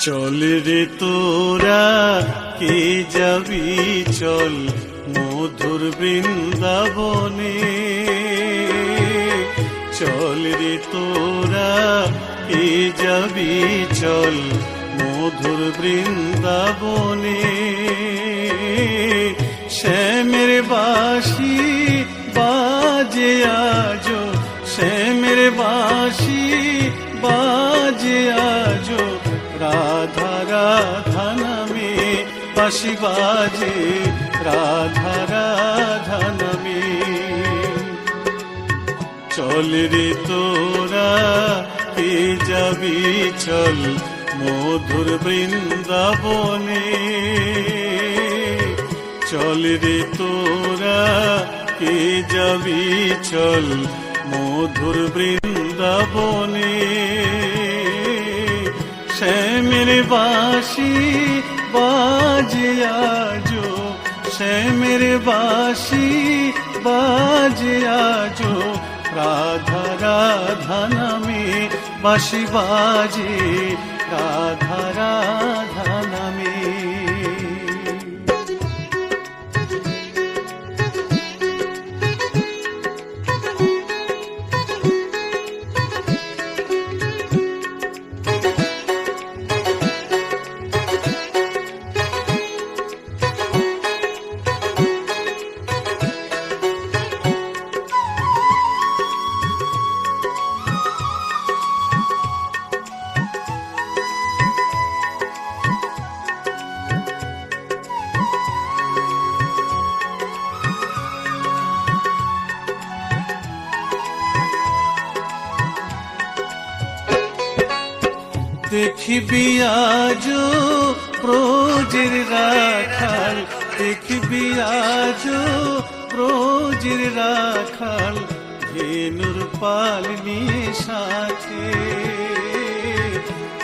চল রে তোরা, কে যাবি চল মধুর বৃন্দাবনে? চল রে তোরা, কে যাবি চল মধুর বৃন্দাবনে? বাসি বাজে রাধা রাধা নামে। চল রে তোরা, কে যাবি চল মধুর বৃন্দাবনে। চল রে তোরা, কে যাবি চল মধুর বৃন্দাবনে। শ্যামের বাসি, বাজে আজো শ্যামের বাসি, বাজে আজো রাধা রাধা নামে বাসি বাজে। রাধা রাধা দেখবি আজ প্রোজের রাখাল। দেখবি আজ প্রোজের রাখাল ধেনুর পাল নিয়ে সাথে।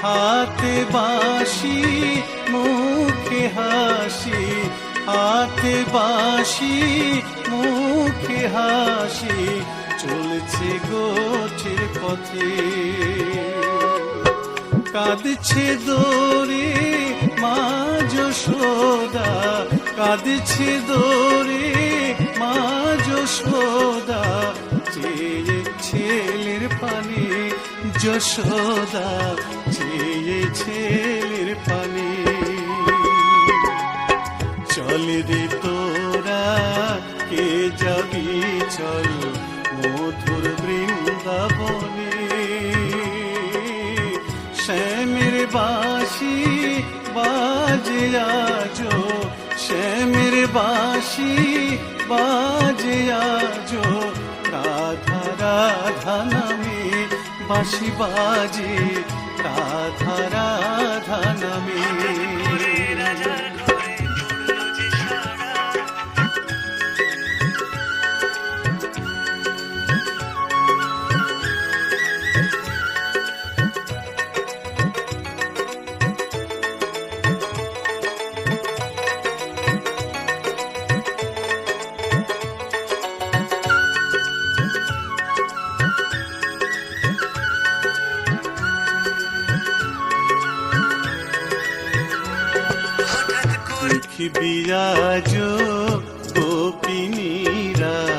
হাতে বাঁশি, মুখে হাসি, হাতে বাঁশি, মুখে হাসি, চলছে গোছের পথে। কাঁদছে দোরে, মা যশোদা কাঁদছে দোরে, মা যশোদা চেয়ে ছেলের পানে যশোদা চেয়ে ছেলের পানে। চল রে তোরা, কে যাবি চল, মধুর বৃন্দাবনে বাসি বাজে আজো শ্যামের বাসি বাজে আজো রাধা রাধা নামে বাসি বাজে রাধা আজ গোপিনীরা।